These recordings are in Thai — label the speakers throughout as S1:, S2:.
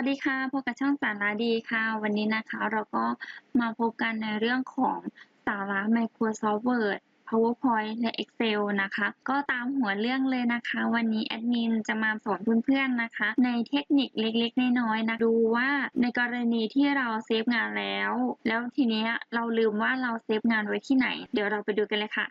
S1: วัสดีค่ะ พบกับช่องสาระดีค่ะ วันนี้นะคะเราก็มาพบกันในเรื่องของสาระ Microsoft Word PowerPoint และ Excel นะคะ ก็ตามหัวเรื่องเลยนะคะ วันนี้แอดมินจะมาสอนเพื่อนๆนะคะ ในเทคนิคเล็กๆ น้อยๆนะดูว่าในกรณีที่เราเซฟงานแล้ว แล้วทีนี้เราลืมว่าเราเซฟงานไว้ที่ไหน เดี๋ยวเราไปดูกันเลยค่ะ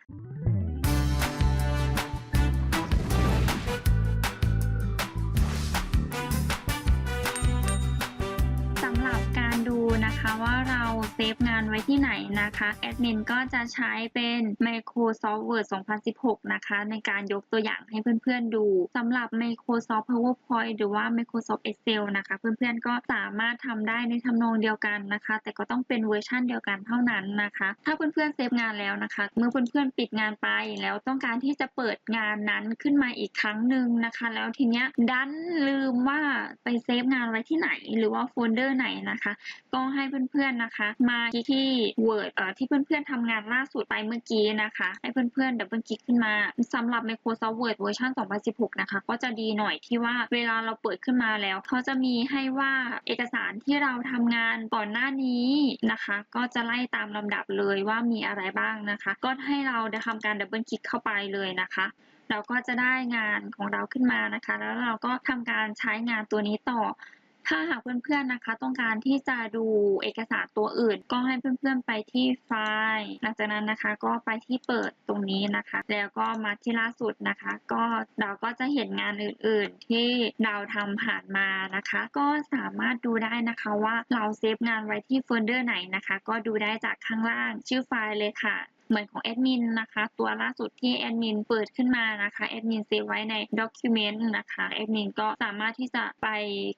S1: acabar เซฟงานไว้ที่ไหนนะคะแอดมินก็จะใช้เป็น Microsoft Word 2016 นะคะ ในการยกตัวอย่างให้เพื่อนๆดูสำหรับ Microsoft PowerPoint หรือว่า Microsoft Excel นะคะ เพื่อนๆก็สามารถทำได้ในทำนองเดียวกันนะคะ แต่ก็ต้องเป็นเวอร์ชั่นเดียวกันเท่านั้นนะคะ ถ้าเพื่อนๆเซฟงานแล้วนะคะ เมื่อเพื่อนๆปิดงานไปแล้วต้องการที่จะเปิดงานนั้นขึ้นมาอีกครั้งหนึ่งนะคะ แล้วทีเนี้ยดันลืมว่าไปเซฟงานไว้ที่ไหน หรือว่าโฟลเดอร์ไหนนะคะ ก็ให้เพื่อนๆนะคะมาที่ Word เอ่อที่เพื่อนๆทำงานล่าสุดไปเมื่อกี้นะคะ ให้เพื่อนๆดับเบิลคลิกขึ้นมาสำหรับ Microsoft Word เวอร์ชัน2016 นะคะ ก็จะดีหน่อยที่ว่าเวลาเราเปิดขึ้นมาแล้ว เขาจะมีให้ว่าเอกสารที่เราทำงานก่อนหน้านี้นะคะ ก็จะไล่ตามลำดับเลยว่ามีอะไรบ้างนะคะ ก็ให้เราได้ทำการดับเบิลคลิกเข้าไปเลยนะคะเราก็จะได้งานของเราขึ้นมานะคะ แล้วเราก็ทำการใช้งานตัวนี้ต่อ ถ้าหากเพื่อนๆนะคะ ต้องการที่จะดูเอกสารตัวอื่น ก็ให้เพื่อนๆไปที่ไฟล์ หลังจากนั้นนะคะก็ไปที่เปิดตรงนี้นะคะ แล้วก็มาที่ล่าสุดนะคะ ก็เราก็จะเห็นงานอื่นๆ ที่เราทำผ่านมานะคะ ก็สามารถดูได้นะคะว่าเราเซฟงานไว้ที่โฟลเดอร์ไหนนะคะ ก็ดูได้จากข้างล่างชื่อไฟล์เลยค่ะ เหมือนของแอดมินนะคะ ตัวล่าสุดที่แอดมินเปิดขึ้นมานะคะแอดมินเซฟไว้ใน Document นะคะแอดมินก็สามารถที่จะไป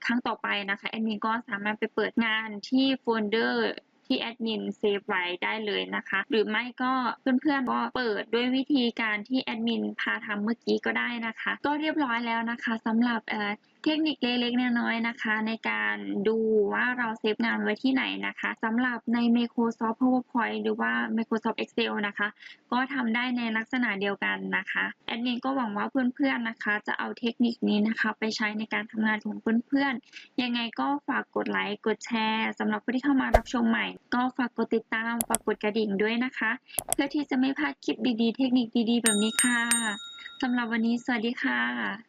S1: ครั้งต่อไปนะคะแอดมินก็สามารถไปเปิดงานที่โฟลเดอร์ ที่แอดมินเซฟไว้ได้เลยนะคะ หรือไม่ก็เพื่อนๆก็เปิดด้วยวิธีการที่แอดมินพาทำเมื่อกี้ก็ได้นะคะ ก็เรียบร้อยแล้วนะคะสำหรับเอ่อเทคนิคเล็กๆน้อยๆนะคะ ในการดูว่าเราเซฟงานไว้ที่ไหนนะคะสำหรับใน Microsoft PowerPoint หรือว่า Microsoft Excel นะคะ ก็ทำได้ในลักษณะเดียวกันนะคะแอดมินก็หวังว่าเพื่อนๆนะคะ จะเอาเทคนิคนี้นะคะ ไปใช้ในการทำงานของเพื่อนๆยังไงก็ฝากกดไลค์กดแชร์สำหรับผู้ที่เข้ามารับชมใหม่ก็ฝากกดติดตาม ฝากกดกระดิ่งด้วยนะคะ เพื่อที่จะไม่พลาดคลิปดีๆ เทคนิคดีๆ แบบนี้ค่ะสำหรับวันนี้สวัสดีค่ะ